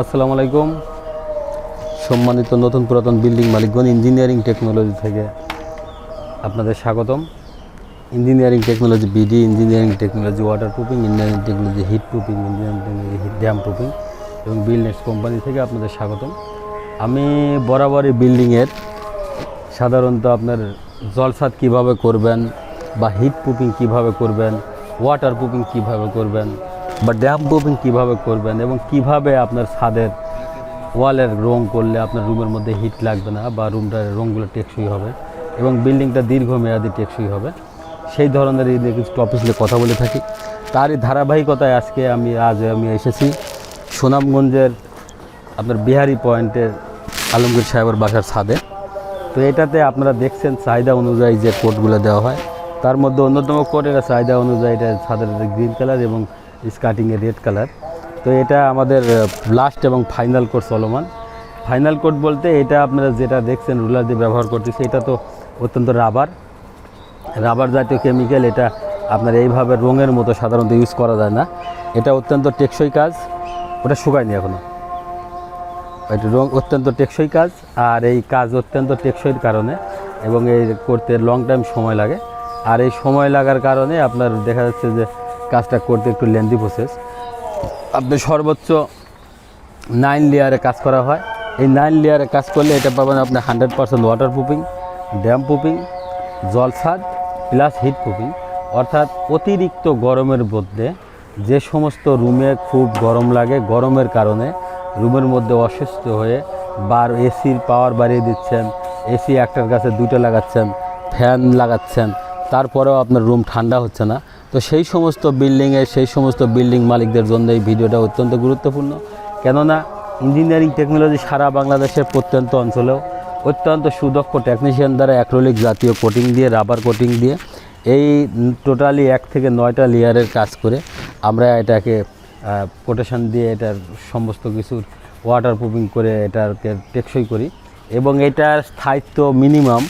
আসসালামু আলাইকুম। সম্মানিত নতুন পুরাতন বিল্ডিং মালিকগণ, ইঞ্জিনিয়ারিং টেকনোলজি থেকে আপনাদের স্বাগতম। Engineering technology BD, engineering technology water proofing engineering technology heat proofing engineering technology heat damp proofing এবং বিল্ডনেক্স কোম্পানি থেকে আপনাদের স্বাগতম। আমি বরাবরই বিল্ডিংয়ের সাধারণত আপনার জলসাদ কীভাবে করবেন বা হিট প্রুফিং কীভাবে করবেন ওয়াটার প্রুফিং কীভাবে করবেন বা ড্যাম প্রুফিং কীভাবে করবেন এবং কীভাবে আপনার ছাদের ওয়ালের রং করলে আপনার রুমের মধ্যে হিট লাগবে না বা রুমটার রঙগুলো টেকসই হবে এবং বিল্ডিংটা দীর্ঘমেয়াদী টেকসই হবে। সেই ধরনের এই কিছু টপিক নিয়ে কথা বলে থাকি। তারই ধারাবাহিকতায় আজকে আমি, আজ আমি এসেছি সুনামগঞ্জের আপনার বিহারি পয়েন্টের আলমগীর সাহেবের বাসার ছাদে। তো এটাতে আপনারা দেখছেন চাহিদা অনুযায়ী যে কোটগুলো দেওয়া হয়। তার মধ্যে অন্যতম কোড এটা চাহিদা অনুযায়ী এটা ছাদের গ্রিন কালার এবং স্কার্টিংয়ের রেড কালার তো এটা আমাদের লাস্ট এবং ফাইনাল কোড চলমান। ফাইনাল কোড বলতে এটা আপনারা যেটা দেখছেন রুলার দিয়ে ব্যবহার করতেছে এটা তো অত্যন্ত রাবার রাবার জাতীয় কেমিক্যাল এটা আপনার এইভাবে রঙের মতো সাধারণত ইউজ করা যায় না। এটা অত্যন্ত টেকসই কাজ। ওটা শুকায়নি এখনও এটা রং অত্যন্ত টেকসই কাজ, আর এই কাজ অত্যন্ত টেকসইর কারণে এবং এই করতে লং টাইম সময় লাগে। আর এই সময় লাগার কারণে আপনার দেখা যাচ্ছে যে কাজটা করতে একটু লেন্দি প্রসেস আপনি সর্বোচ্চ নাইন লেয়ারে কাজ করা হয়। এই নাইন লেয়ারে কাজ করলে এটা পাবেন আপনি hundred percent water proofing damp proofing জলসাদ plus heat proofing অর্থাৎ অতিরিক্ত গরমের মধ্যে যে সমস্ত রুমে খুব গরম লাগে, গরমের কারণে রুমের মধ্যে অসুস্থ হয়ে বার এসির পাওয়ার বাড়িয়ে দিচ্ছেন এসি একটার কাছে দুটো লাগাচ্ছেন ফ্যান লাগাচ্ছেন, তারপরেও আপনার রুম ঠান্ডা হচ্ছে না। তো সেই সমস্ত বিল্ডিংয়ে সেই সমস্ত বিল্ডিং মালিকদের জন্য এই ভিডিওটা অত্যন্ত গুরুত্বপূর্ণ। কেননা ইঞ্জিনিয়ারিং টেকনোলজি সারা বাংলাদেশের প্রত্যন্ত অঞ্চলেও অত্যন্ত সুদক্ষ টেকনিশিয়ান দ্বারা অ্যাক্রোলিক জাতীয় কোটিং দিয়ে রাবার কোটিং দিয়ে এই টোটালি এক থেকে নয়টা লেয়ারের কাজ করে আমরা এটাকে কোটেশন দিয়ে এটার সমস্ত কিছুর ওয়াটার প্রুফিং করে এটাকে টেকসই করি। এবং এটার স্থায়িত্ব মিনিমাম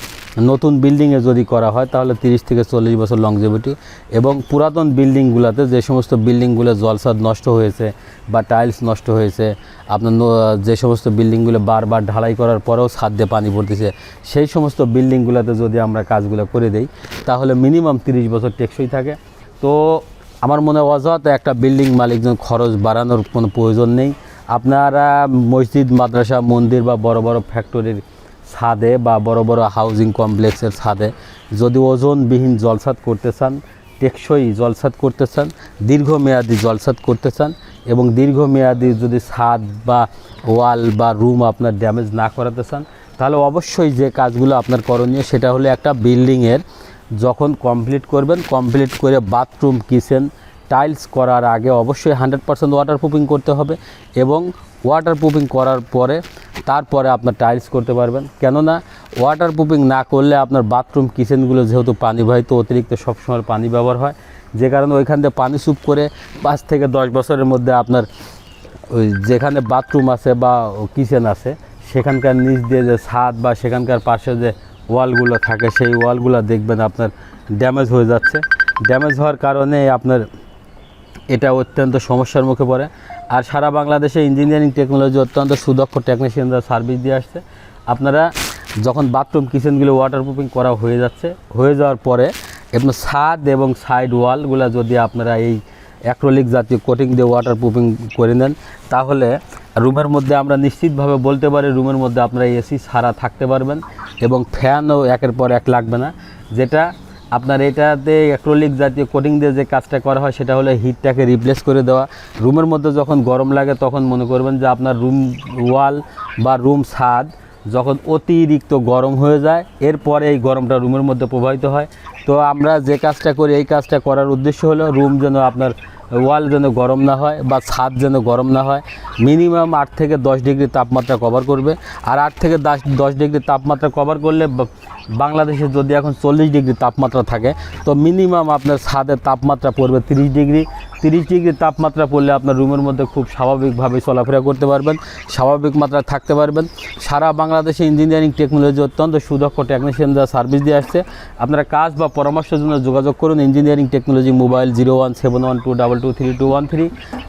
নতুন বিল্ডিংয়ে যদি করা হয়, তাহলে তিরিশ থেকে চল্লিশ বছর লংজিভিটি এবং পুরাতন বিল্ডিংগুলোতে যে সমস্ত বিল্ডিংগুলো জলসাদ নষ্ট হয়েছে বা টাইলস নষ্ট হয়েছে, আপনার যে সমস্ত বিল্ডিংগুলো বারবার ঢালাই করার পরেও ছাদ দিয়ে পানি পড়তেছে, সেই সমস্ত বিল্ডিংগুলোতে যদি আমরা কাজগুলো করে দেই, তাহলে মিনিমাম তিরিশ বছর টেকসই থাকে। তো আমার মনে অযথা একটা বিল্ডিং মালিকজন খরচ বাড়ানোর কোনো প্রয়োজন নেই। আপনারা মসজিদ, মাদ্রাসা, মন্দির বা বড় বড় ফ্যাক্টরির ছাদে বা বড় বড় হাউজিং কমপ্লেক্সের ছাদে যদি ওজনবিহীন জলসাদ করতে চান, টেকসই জলসাদ করতে চান, দীর্ঘমেয়াদী জলসাদ করতে চান এবং দীর্ঘমেয়াদী যদি ছাদ বা ওয়াল বা রুম আপনার ড্যামেজ না করাতে চান, তাহলে অবশ্যই যে কাজগুলো আপনার করণীয় সেটা হলো একটা বিল্ডিংয়ের যখন কমপ্লিট করবেন কমপ্লিট করে বাথরুম কিচেন টাইলস করার আগে অবশ্যই হান্ড্রেড পার্সেন্ট ওয়াটার প্রুফিং করতে হবে এবং ওয়াটার প্রুফিং করার পরে তারপরে আপনার টাইলস করতে পারবেন। কেননা ওয়াটার প্রুফিং না করলে আপনার বাথরুম কিচেনগুলো যেহেতু পানিবাহিত, অতিরিক্ত সবসময় পানি ব্যবহার হয়। যে কারণে ওইখান থেকে পানি স্যুপ করে পাঁচ থেকে দশ বছরের মধ্যে আপনার ওই যেখানে বাথরুম আছে বা কিচেন আছে, সেখানকার নিচ দিয়ে যে ছাদ বা সেখানকার পাশে যে ওয়ালগুলো থাকে, সেই ওয়ালগুলো দেখবেন আপনার ড্যামেজ হয়ে যাচ্ছে। ড্যামেজ হওয়ার কারণে আপনার এটা অত্যন্ত সমস্যার মুখে পড়ে। আর সারা বাংলাদেশে ইঞ্জিনিয়ারিং টেকনোলজি অত্যন্ত সুদক্ষ টেকনিশিয়ানরা সার্ভিস দিয়ে আসছে। আপনারা যখন বাথরুম কিচেনগুলো ওয়াটার প্রুফিং করা হয়ে যাচ্ছে, হয়ে যাওয়ার পরে আপনার ছাদ এবং সাইড ওয়ালগুলো যদি আপনারা এই অ্যাক্রোলিক জাতীয় কোটিং দিয়ে ওয়াটার প্রুফিং করে নেন, তাহলে রুমের মধ্যে আমরা নিশ্চিতভাবে বলতে পারি, রুমের মধ্যে আপনারা এসি সারা থাকতে পারবেন এবং ফ্যানও একের পর এক লাগবে না। যেটা আপনার এটাতে অ্যাক্রোলিক জাতীয় কোটিং দিয়ে যে কাজটা করা হয়, সেটা হলো হিটটাকে রিপ্লেস করে দেওয়া। রুমের মধ্যে যখন গরম লাগে, তখন মনে করবেন যে আপনার রুম ওয়াল বা রুম ছাদ যখন অতিরিক্ত গরম হয়ে যায়, এরপরে এই গরমটা রুমের মধ্যে প্রবাহিত হয়। তো আমরা যে কাজটা করি, এই কাজটা করার উদ্দেশ্য হলো রুম যেন আপনার ওয়াল যেন গরম না হয় বা ছাদ যেন গরম না হয় মিনিমাম আট থেকে দশ ডিগ্রি তাপমাত্রা কভার করবে। আর আট থেকে দশ দশ ডিগ্রি তাপমাত্রা কভার করলে বাংলাদেশে যদি এখন চল্লিশ ডিগ্রি তাপমাত্রা থাকে, তো মিনিমাম আপনার ছাদের তাপমাত্রা পড়বে তিরিশ ডিগ্রি। তিরিশ ডিগ্রি তাপমাত্রা পড়লে আপনার রুমের মধ্যে খুব স্বাভাবিকভাবে চলাফেরা করতে পারবেন, স্বাভাবিক মাত্রায় থাকতে পারবেন। সারা বাংলাদেশে ইঞ্জিনিয়ারিং টেকনোলজি অত্যন্ত সুদক্ষ টেকনিশিয়ানরা সার্ভিস দিয়ে আসছে। আপনারা কাজ বা পরামর্শের জন্য যোগাযোগ করুন engineering technology mobile zero one seven one two double two three two one three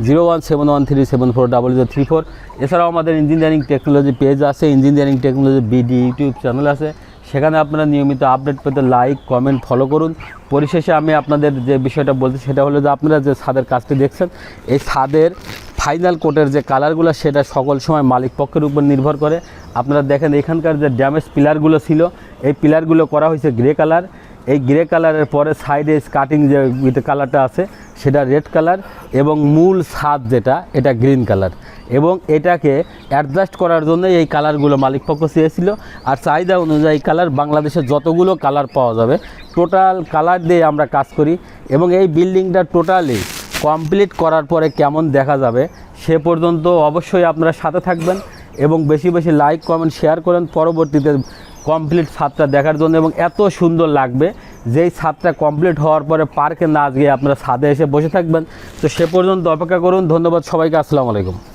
zero one seven one three seven four double zero three four এছাড়াও আমাদের ইঞ্জিনিয়ারিং টেকনোলজি পেজ আছে engineering technology BD YouTube channel আছে। সেখানে আপনারা নিয়মিত update পেতে like comment follow করুন। পরিশেষে আমি আপনাদের যে বিষয়টা বলছি, সেটা হলো যে আপনারা যে ছাদের কাজটি দেখছেন, এই ছাদের ফাইনাল কোটের যে কালারগুলো সেটা সকল সময় মালিক পক্ষের উপর নির্ভর করে। আপনারা দেখেন এখানকার যে ড্যামেজ পিলারগুলো ছিল, এই পিলারগুলো করা হয়েছে গ্রে কালার এই গ্রে কালারের পরে সাইডে কাটিং যে কালারটা আছে, সেটা রেড কালার এবং মূল ছাদ যেটা, এটা গ্রিন কালার এবং এটাকে অ্যাডজাস্ট করার জন্য এই কালারগুলো মালিকপক্ষ চেয়েছিল। আর চাহিদা অনুযায়ী কালার বাংলাদেশের যতগুলো কালার পাওয়া যাবে টোটাল কালার দিয়ে আমরা কাজ করি এবং এই বিল্ডিংটা টোটালি কমপ্লিট করার পরে কেমন দেখা যাবে, সে পর্যন্ত অবশ্যই আপনারা সাথে থাকবেন এবং বেশি বেশি লাইক কমেন্ট শেয়ার করেন। পরবর্তীতে কমপ্লিট ছাদটা দেখার জন্য এবং এত সুন্দর লাগবে। যেই ছাদটা কমপ্লিট হওয়ার পরে পার্কে না গিয়ে আপনারা ছাদে এসে বসে থাকবেন। তো সে পর্যন্ত অপেক্ষা করুন। ধন্যবাদ সবাইকে। আসসালামু আলাইকুম।